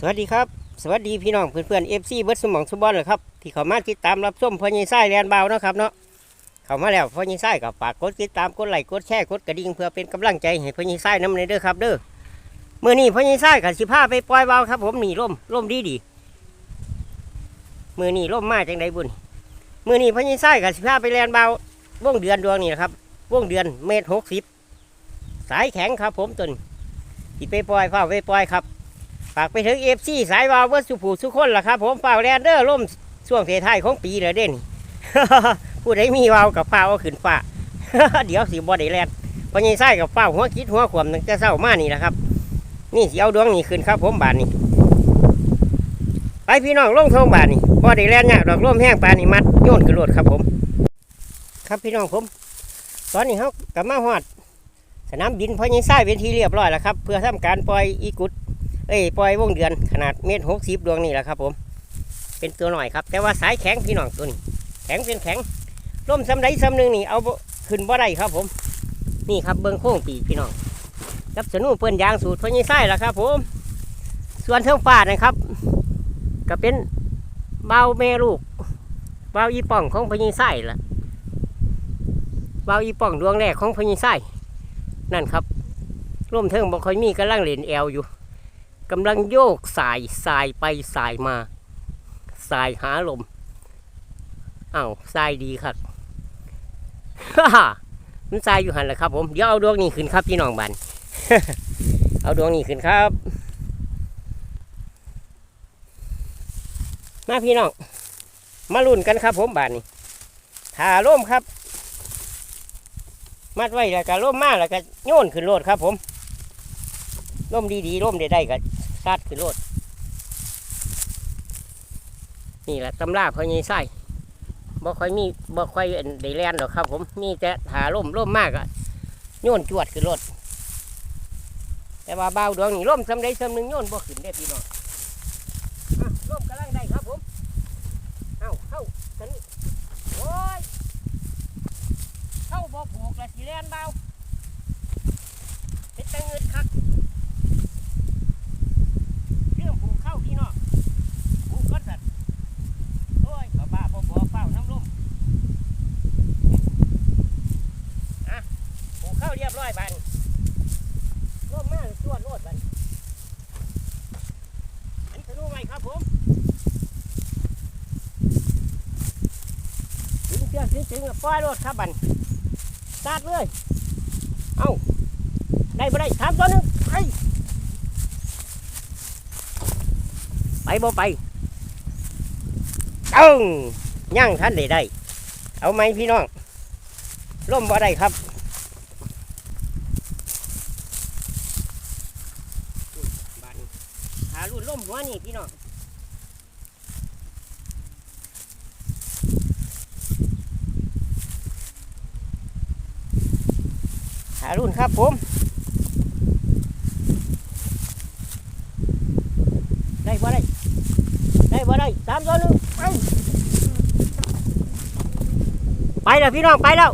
สวัสดีครับ สวัสดีพี่น้องเพื่อนๆเอฟซีเบิร์ดสมองสมบอลเลยครับที่เขามาติดตามรับชมพอยีไส้แลนเบาเนาะครับเนาะเขามาแล้วพอยีไส้กับฝากกดติดตามกดไลค์กดแชร์กดกระดิ่งเพื่อเป็นกำลังใจให้พอยีไส้น้ำในเด้อครับเด้อเมื่อนี้พอยีไส้กับสิพาไปปล่อยเบาครับ ผมหนีร่มร่มดีดีมือนี้ร่มมาจังไดบุญมือนี้พอยีไส้กับสิพาไปแลนเบาวงเดือนดวงนี่นะครับวงเดือนเมตรหกสิบสายแข็งครับ ผมตุนที่ไปปล่อยเฝ้าไปปล่อยครับ ฝากไปถึงเอฟซีสายวาวเวอร์สุผูสุคนล่ะครับ ผมฝ่าแลนเดอร์ล่มช่วงเทท้ายของปีเลยเด่นผู้ใดมีวาวกับฟ้าเอาขึ้นฟ้า เดี๋ยวสิบอได้แลนพอใหญ่ไส้กับฟ้าหัวคิดหัวขวมตั้งแต่เศร้ามานี่แหละครับ นี่สิเอาดวงนี่ขึ้นครับ ผมบานนี่ไปพี่น้องลงทงบานนี่พอได้แลนเนี่ยดอกร่มแห้งปานนี่มัดโยนขึ้นรถครับผม ครับพี่น้องผม ตอนนี้เขากลับมาหอดสนามบินพอใหญ่ไส้เป็นทีเรียบร้อยแล้วครับ เพื่อทำการปล่อยอีกุด เอ้ยปล่อยวงเดือนขนาดเมตรหกสิบดวงนี่แหละครับผม เป็นตัวหน่อยครับ แต่ว่าสายแข็งพี่น้องตัวนี้ แข็งเป็นแข็งร่มซ้ำใดซ้ำหนึ่งนี่เอาขึ้นบ่ได้ครับผม นี่ครับเบิ้งโค้งปีพี่น้องกับสนุนเปิ้นยางสูตรพญไส้และครับ ผม ส่วนเทิงฟ้านะครับ ก็เป็นเบาแม่ลูกเบาอีป่องของพญไส้ละเบาอีป่องดวงแรกของพญไส้นั่นครับร่มเทิงบ่ค่อยมีกำลังเล่นแอลอยู่ กำลังโยกสายสายไปสายมา สายหาลมอ้าวสายดีครับฮ่าฮ่ามันสายอยู่หันแหละครับผมเดี๋ยวเอาดวงนี้ขึ้นครับพี่น้องบันเอาดวงนี้ขึ้นครับมาพี่น้องมาลุ้นกันครับ ผมบานนี้ถ่าร่มครับ มัดไว้แล้วก็ร่มมาแล้วก็โยนขึ้นโลดครับผม ร่มดีๆร่มได้ได้ก็ซาดขึ้นรถนี่แหละตำราพอยีไส้บ่ค่อยมีบ่ค่อยอันได้แลนหรอกครับ ผมมีแต่หาร่มร่มมากอะโยนจวดขึ้นรถแต่ว่าเบาดวงนี่ร่มสำได้สำหนึ่งโยนบ่ขึ้นได้พี่น้องอะร่มกำลังได้ครับผมเอ้าเข้าสันนี่โอ้ยเข้าบ่ผูกละสิแลนเบาเป็นตังเงินคัก เรื่องผูกเข้าพี่น้องผูกก้อนสัตว์โอ้ยบ้าบ้าบอบอเฝ้าน้ำลมอะผูก เรียบร้อยบันร่มแม่สวดโลดบันอันสนุกไหมครับผมถึงเชือกถึงถึงปล่อยรถครับบันตาร์ทเลย เอ้าได้บ่ได้ถามตัวหนึงไปไปบ่ไปตึงย่างท่านได้ได้ เอาไหมพี่น้องร่มบ่ได้ครับานหา รุ่นร่มหัวนี่พี่น้องหารุ่นครับผมได้บ่ได้ได้บ่ได้สามตัวนึงไปไปแล้วพี่น้องไปแล้ว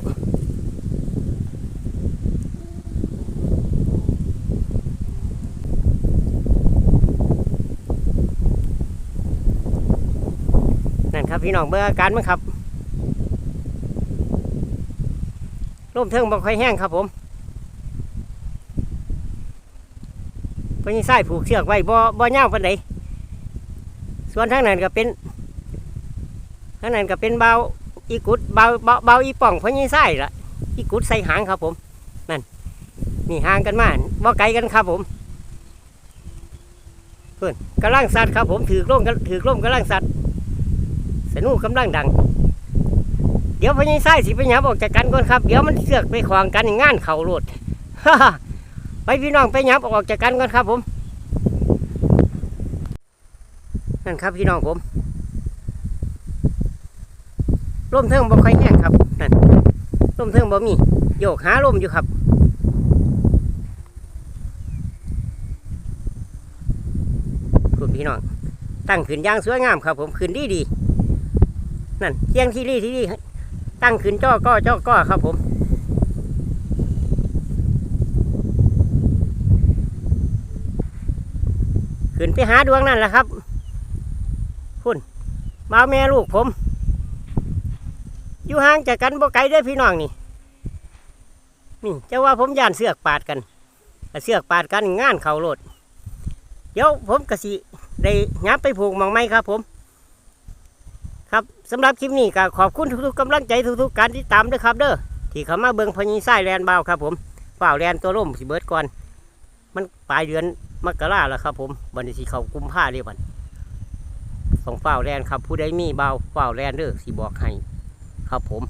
ครับพี่น้องเบอร์อาการมั้งครับร่มเทิงบ่ค่อยแห้งครับผมพญาไส้ผูกเชือกไว้บ่บ่เน่าปานใดส่วนทางนั้นก็เป็นทางนั้นก็เป็นเบาอีกุดเบาเบาเบาอีป่องพญาไส้ละอีกุดใส่หางครับผมนั่นนี่ห่างกันมากบ่ไกลกันครับผมเพื่อนกำลังสัตว์ครับผมถือร่มถือร่มกำลังสัตว์ สนุกกำลังดัง เดี๋ยวพญาไส้สิไปหยับออกจากกันก่อนครับ เดี๋ยวมันเสือกไปขวางกันงานเข่าโลดไปพี่น้องไปหยับออกจากกันก่อนครับ ผม นั่นครับพี่น้องผมร่มเทิงบ่ค่อยแห้งครับนั่นร่มเทิงบ่มีโยกหาร่มอยู่ครับคุณพี่น้องตั้งขึ้นย่างสวยงามครับ ผมขึ้นดีดี นั่นเที่ยงที่ดีที่ดีตั้งขึ้นจ้อก้อจ้อก้อครับผมขึ้นไปหาดวงนั่นแหละครับคุณมาแม่ลูกผม อยู่ห่างจากกันบ่ไกลเด้อพี่น้องนี่นี่จะว่าผมย่านเสือกปาดกันเสือกปาดกันงานเขาโลดเดี๋ยวผมกะสิได้ยับไปผูกมองไม้ครับผม ครับสำหรับคลิปนี้ก็ขอบคุณทุกๆกำลังใจทุกๆการติดตามด้วยครับเด้อที่เขามาเบิ่งพญีไส้แลนเบาครับผมฝ่าวแลนตัวร่มสิเบิร์ดก่อน มันปลายเดือนมกราแล้วครับผมบันทีเขากุมผ้าเรียบันสองฝ่าวแลนครับผู้ใดมีเบาฝ่าวแลนเด้อสิบอกให้ครับผม